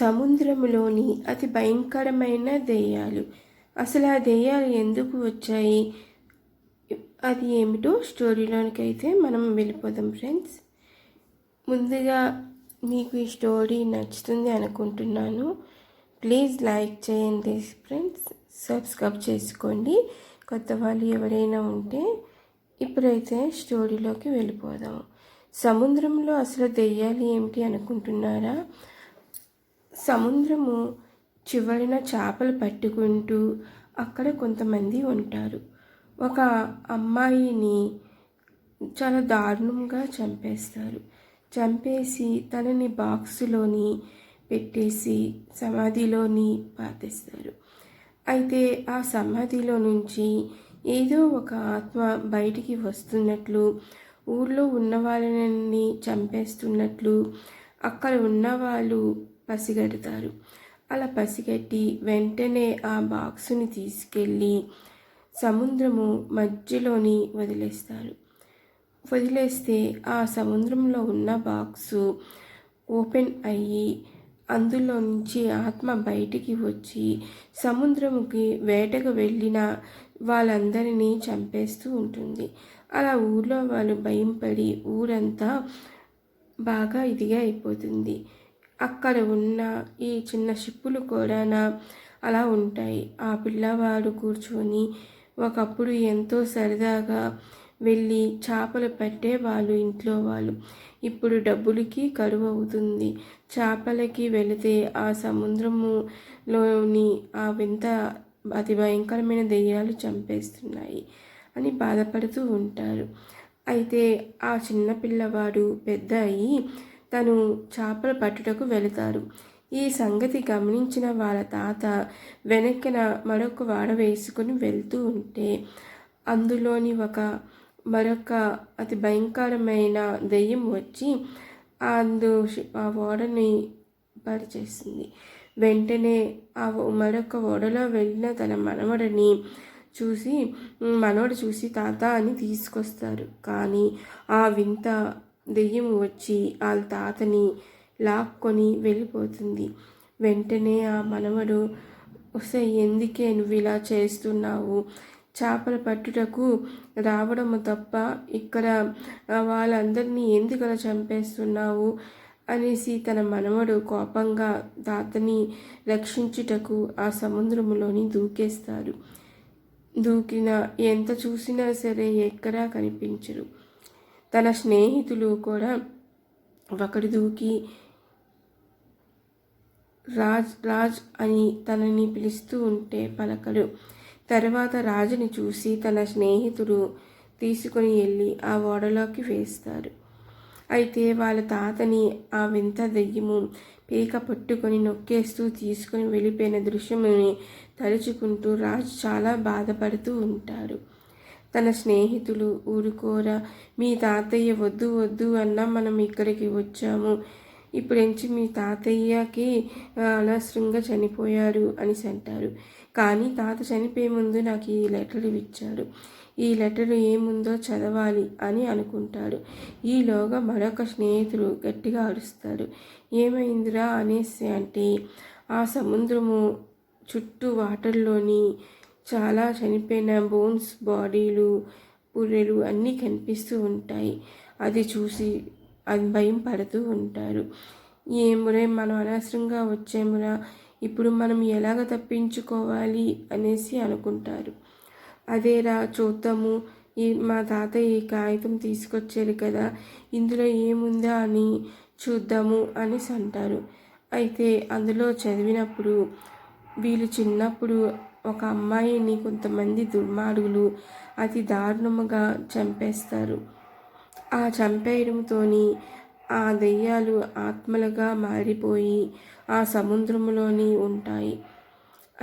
సముద్రములోని అతి భయంకరమైన దెయ్యాలు. అసలు ఆ దెయ్యాలు ఎందుకు వచ్చాయి? అది ఏమిటో స్టోరీలోనికి అయితే మనం వెళ్ళిపోదాం ఫ్రెండ్స్. ముందుగా మీకు ఈ స్టోరీ నచ్చుతుంది అనుకుంటున్నాను. ప్లీజ్ లైక్ చేయండి ఫ్రెండ్స్. సబ్స్క్రైబ్ చేసుకోండి. కొత్త వాళ్ళు ఎవరైనా ఉంటే ఇప్పుడైతే స్టోరీలోకి వెళ్ళిపోదాం. సముద్రంలో అసలు దెయ్యాలు ఏమిటి అనుకుంటున్నారా? సముద్రము చివరిన చేపలు పట్టుకుంటూ అక్కడ కొంతమంది ఉంటారు. ఒక అమ్మాయిని చాలా దారుణంగా చంపేస్తారు. చంపేసి తనని బాక్సులోని పెట్టేసి సమాధిలోని పాతేస్తారు. అయితే ఆ సమాధిలో నుంచి ఏదో ఒక ఆత్మ బయటికి వస్తున్నట్లు ఊళ్ళో ఉన్న వాళ్ళని చంపేస్తున్నట్లు అక్కడ ఉన్న వాళ్ళు పసిగడతారు. అలా పసిగట్టి వెంటనే ఆ బాక్సుని తీసుకెళ్ళి సముద్రము మధ్యలోని వదిలేస్తారు. వదిలేస్తే ఆ సముద్రంలో ఉన్న బాక్సు ఓపెన్ అయ్యి అందులో నుంచి ఆత్మ బయటికి వచ్చి సముద్రముకి వేటకు వెళ్ళిన వాళ్ళందరినీ చంపేస్తూ ఉంటుంది. అలా ఊర్లో వాళ్ళు భయం పడి ఊరంతా బాగా ఇదిగా అయిపోతుంది. అక్కడ ఉన్న ఈ చిన్న షిప్పులు కూడా అలా ఉంటాయి. ఆ పిల్లవాడు కూర్చొని ఒకప్పుడు ఎంతో సరదాగా వెళ్ళి చేపలు పట్టే వాళ్ళు ఇంట్లో వాళ్ళు. ఇప్పుడు డబ్బులకి కరువు అవుతుంది. చేపలకి వెళితే ఆ సముద్రములోని ఆ వింత అతి భయంకరమైన దెయ్యాలు చంపేస్తున్నాయి అని బాధపడుతూ ఉంటారు. అయితే ఆ చిన్న పిల్లవాడు పెద్ద అయ్యి తను చేపలు పట్టుటకు వెళతారు ఈ సంగతి గమనించిన వాళ్ళ తాత వెనక్కిన మరొక వాడ వేసుకుని వెళ్తూ ఉంటే అందులోని ఒక మరొక అతి భయంకరమైన దెయ్యం వచ్చి అందు ఆ ఓడని పరిచేస్తుంది వెంటనే ఆ మరొక ఓడలో వెళ్ళిన తన మనవడిని చూసి మనవడు చూసి తాత అని తీసుకొస్తారు. కానీ ఆ వింత దెయ్యం వచ్చి వాళ్ళ తాతని లాక్కొని వెళ్ళిపోతుంది. వెంటనే ఆ మనవడు వస్తే ఎందుకే నువ్వు ఇలా చేస్తున్నావు? చేపలు పట్టుటకు రావడము తప్ప ఇక్కడ వాళ్ళందరినీ ఎందుకు అలా చంపేస్తున్నావు? అనేసి తన మనవడు కోపంగా తాతని రక్షించుటకు ఆ సముద్రములోని దూకేస్తారు దూకిన ఎంత చూసినా సరే ఎక్కడా కనిపించరు. తన స్నేహితులు కూడా ఒకటి దూకి రాజ్ రాజ్ అని తనని పిలుస్తూ ఉంటే పలకడు తర్వాత రాజుని చూసి తన స్నేహితుడు తీసుకుని వెళ్ళి ఆ ఓడలోకి వేస్తారు అయితే వాళ్ళ తాతని ఆ వింత దెయ్యము పీక పట్టుకొని నొక్కేస్తూ తీసుకొని వెళ్ళిపోయిన దృశ్యముని తలుచుకుంటూ రాజు చాలా బాధపడుతూ ఉంటాడు. తన స్నేహితులు ఊరుకోర. మీ తాతయ్య వద్దు వద్దు అన్నా మనం ఇక్కడికి వచ్చాము. ఇప్పుడెంచి మీ తాతయ్యకి అనవసరంగా చనిపోయారు అని అంటారు కానీ తాత చనిపోయే ముందు నాకు ఈ లెటర్ ఇచ్చాడు. ఈ లెటర్ ఏముందో చదవాలి అని అనుకుంటాడు. ఈలోగా మరొక స్నేహితుడు గట్టిగా అరుస్తాడు. ఏమైందిరా అనేసి అంటే ఆ సముద్రము చుట్టూ వాటర్లోని చాలా చనిపోయిన బోన్స్ బాడీలు పుర్రెలు అన్నీ కనిపిస్తూ ఉంటాయి. అది చూసి అది భయం పడుతూ ఉంటారు. ఏమురే మనం అనవసరంగా వచ్చేమురా ఇప్పుడు మనం ఎలాగ తప్పించుకోవాలి అనేసి అనుకుంటారు. అదేరా చూద్దాము. ఈ మా తాత ఈ కాగితం తీసుకొచ్చారు కదా ఇందులో ఏముందా అని చూద్దాము అనేసి అంటారు. అయితే అందులో చదివినప్పుడు వీళ్ళు చిన్నప్పుడు ఒక అమ్మాయిని కొంతమంది దుర్మార్గులు అతి దారుణముగా చంపేస్తారు. ఆ చంపేయడంతోని ఆ దెయ్యాలు ఆత్మలుగా మారిపోయి ఆ సముద్రంలోని ఉంటాయి.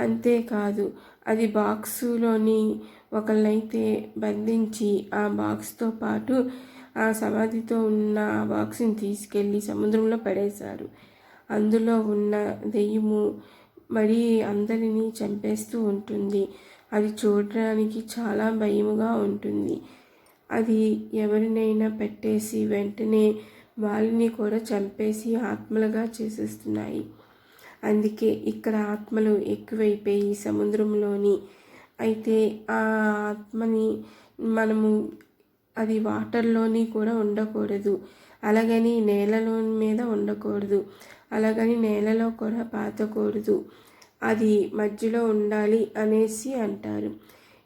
అంతేకాదు అది బాక్సులోని ఒకళ్ళైతే బంధించి ఆ బాక్స్తో పాటు ఆ సమాధితో ఉన్న ఆ బాక్స్ని తీసుకెళ్ళి సముద్రంలో పడేశారు. అందులో ఉన్న దెయ్యము మరి అందరినీ చంపేస్తూ ఉంటుంది. అది చూడడానికి చాలా భయముగా ఉంటుంది. అది ఎవరినైనా పెట్టేసి వెంటనే వాళ్ళని కూడా చంపేసి ఆత్మలుగా చేసేస్తున్నాయి. అందుకే ఇక్కడ ఆత్మలు ఎక్కువైపోయి సముద్రంలోని అయితే ఆ ఆత్మని మనము అది వాటర్లోని కూడా ఉండకూడదు. అలాగని నేలలో మీద ఉండకూడదు. అలాగని నేలలో కూడా పాతకూడదు. అది మధ్యలో ఉండాలి అనేసి అంటారు.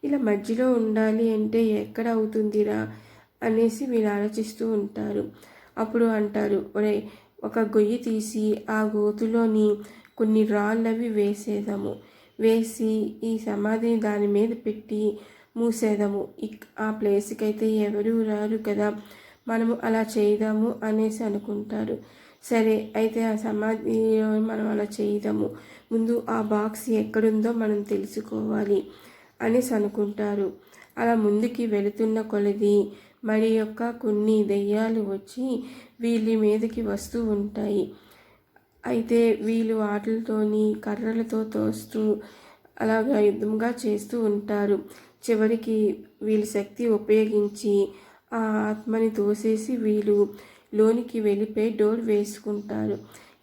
ఇలా మధ్యలో ఉండాలి అంటే ఎక్కడ అవుతుందిరా అనేసి వీళ్ళు ఆలోచిస్తూ ఉంటారు. అప్పుడు అంటారు ఒరే ఒక గొయ్యి తీసి ఆ గోతులోని కొన్ని రాళ్ళవి వేసేదాము. వేసి ఈ సమాధిని దాని మీద పెట్టి మూసేదాము. ఆ ప్లేస్కి అయితే ఎవరు రారు కదా. మనము అలా చేద్దాము అనేసి అనుకుంటారు. సరే అయితే ఆ సమాధి మనం అలా చేయదాము ముందు ఆ బాక్స్ ఎక్కడుందో మనం తెలుసుకోవాలి అనేసి అనుకుంటారు అలా ముందుకి వెళుతున్న కొలది మరి యొక్క కొన్ని దెయ్యాలు వచ్చి వీళ్ళ మీదకి వస్తూ ఉంటాయి. అయితే వీళ్ళు వాటితోని కర్రలతో తోస్తూ అలాగా యుద్ధంగా చేస్తూ ఉంటారు. చివరికి వీళ్ళ శక్తి ఉపయోగించి ఆ ఆత్మని తోసేసి వీళ్ళు లోనికి వెళ్ళిపోయి డోర్ వేసుకుంటారు.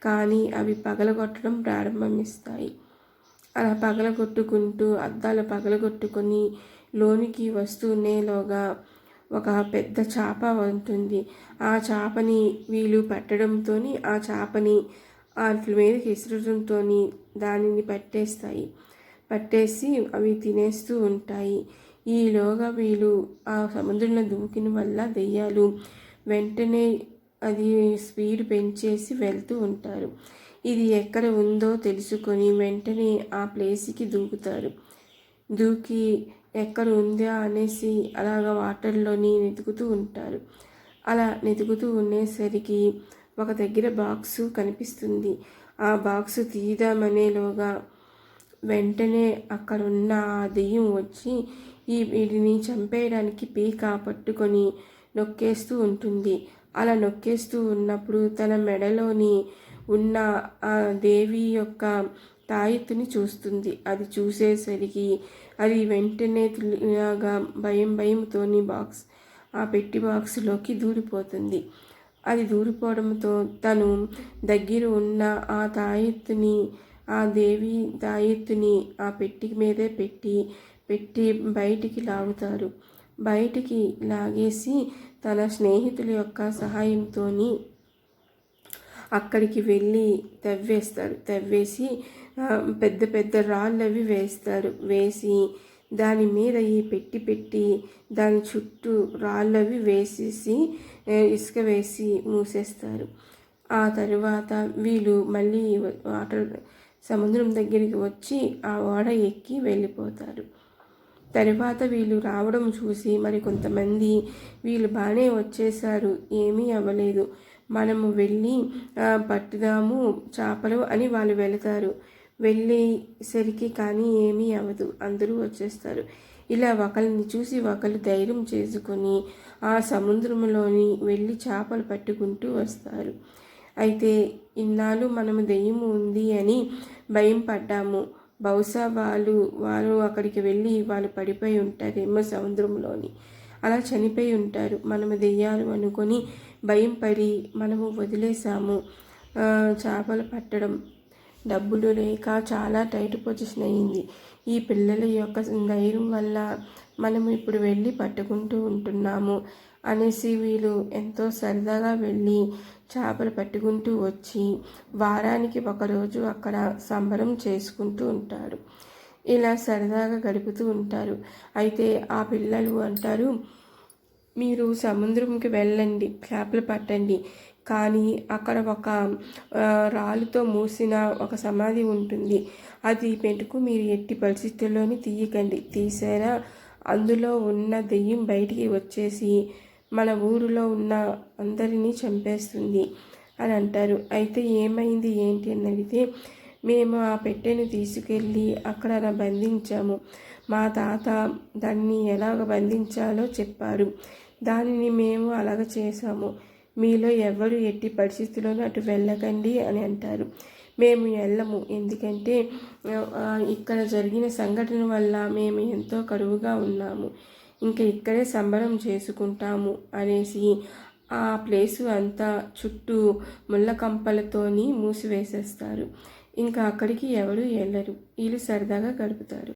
కానీ అవి పగలగొట్టడం ప్రారంభమిస్తాయి అలా పగలగొట్టుకుంటూ అద్దాలు పగలగొట్టుకొని లోనికి వస్తూనేలోగా ఒక పెద్ద చేప ఉంటుంది. ఆ చేపని వీళ్ళు పట్టడంతో ఆ చేపని వాటి మీదకి విసరడంతో దానిని పట్టేస్తాయి. పట్టేసి అవి తినేస్తూ ఉంటాయి. ఈలోగా వీళ్ళు ఆ సముద్రంలో దూకిన వల్ల దెయ్యాలు వెంటనే అది స్పీడ్ పెంచేసి వెళ్తూ ఉంటారు. ఇది ఎక్కడ ఉందో తెలుసుకొని వెంటనే ఆ ప్లేస్కి దూకుతారు. దూకి ఎక్కడ ఉందా అనేసి అలాగ వాటర్లోని వెతుకుతూ ఉంటారు. అలా వెతుకుతూ ఉండేసరికి ఒక దగ్గర బాక్సు కనిపిస్తుంది. ఆ బాక్స్ తీద్దామనేలోగా వెంటనే అక్కడ ఉన్న ఆ దెయ్యం వచ్చి ఈ వీడిని చంపేయడానికి పీక పట్టుకొని నొక్కేస్తూ ఉంటుంది. అలా నొక్కేస్తూ ఉన్నప్పుడు తన మెడలోని ఉన్న ఆ దేవి యొక్క తాయెత్తుని చూస్తుంది. అది చూసేసరికి అది వెంటనే లాగా భయం భయంతోని బాక్స్ ఆ పెట్టి బాక్స్లోకి దూరిపోతుంది. అది దూరిపోవడంతో తను దగ్గర ఉన్న ఆ తాయెత్తుని ఆ దేవి తాయెత్తుని ఆ పెట్టి మీదే పెట్టి పెట్టి బయటికి లాగుతారు. బయటికి లాగేసి తన స్నేహితుల యొక్క సహాయంతో అక్కడికి వెళ్ళి తవ్వేస్తారు. తవ్వేసి పెద్ద పెద్ద రాళ్ళు అవి వేస్తారు. వేసి దాని మీద ఈ పెట్టి పెట్టి దాని చుట్టూ రాళ్ళు అవి వేసేసి ఇసుక వేసి మూసేస్తారు. ఆ తర్వాత వీళ్ళు మళ్ళీ వాటర్ సముద్రం దగ్గరికి వచ్చి ఆ ఓడ ఎక్కి వెళ్ళిపోతారు. తర్వాత వీళ్ళు రావడం చూసి మరి కొంతమంది వీళ్ళు బాగానే వచ్చేసారు ఏమీ అవ్వలేదు. మనము వెళ్ళి పట్టుదాము చేపలు అని వాళ్ళు వెళతారు. వెళ్ళేసరికి కానీ ఏమీ అవ్వదు. అందరూ వచ్చేస్తారు. ఇలా ఒకరిని చూసి ఒకరు ధైర్యం చేసుకొని ఆ సముద్రంలోని వెళ్ళి చేపలు పట్టుకుంటూ వస్తారు. అయితే ఇన్నాళ్ళు మనము దెయ్యం ఉంది అని భయం పడ్డాము. బహుశా వాళ్ళు వారు అక్కడికి వెళ్ళి వాళ్ళు పడిపోయి ఉంటారేమో సముద్రంలోని అలా చనిపోయి ఉంటారు. మనము దెయ్యాలు అనుకొని భయం పడి మనము వదిలేసాము చేపలు పట్టడం డబ్బులు లేక చాలా టైట్ పొజిషన్ అయింది. ఈ పిల్లల యొక్క ధైర్యం వల్ల మనం ఇప్పుడు వెళ్ళి పట్టుకుంటూ ఉంటున్నాము అనేసి వీళ్ళు ఎంతో సరదాగా వెళ్ళి చేపలు పట్టుకుంటూ వచ్చి వారానికి ఒకరోజు అక్కడ సంబరం చేసుకుంటూ ఉంటారు. ఇలా సరదాగా గడుపుతూ ఉంటారు. అయితే ఆ పిల్లలు అంటారు మీరు సముద్రంకి వెళ్ళండి చేపలు పట్టండి. కానీ అక్కడ ఒక రాళ్ళతో మూసిన ఒక సమాధి ఉంటుంది. అది పెట్టుకు మీరు ఎట్టి పరిస్థితుల్లోని తీయకండి. తీసారా? అందులో ఉన్న దెయ్యం బయటికి వచ్చేసి మన ఊరిలో ఉన్న అందరినీ చంపేస్తుంది అని అంటారు. అయితే ఏమైంది ఏంటి అని అడిగితే మేము ఆ పెట్టెను తీసుకెళ్ళి అక్కడ బంధించాము. మా తాత దాన్ని ఎలాగ బంధించాలో చెప్పారు. దానిని మేము అలాగ చేశాము. మీలో ఎవరు ఎట్టి పరిస్థితుల్లోనూ అటు వెళ్ళకండి అని అంటారు. మేము వెళ్ళము. ఎందుకంటే ఇక్కడ జరిగిన సంఘటన వల్ల మేము ఎంతో కరువుగా ఉన్నాము. ఇంకా ఇక్కడే సంబరం చేసుకుంటాము అనేసి ఆ ప్లేసు అంతా చుట్టూ ముళ్ళకంపలతోని మూసివేసేస్తారు. ఇంకా అక్కడికి ఎవరు వెళ్ళరు. వీళ్ళు సరదాగా గడుపుతారు.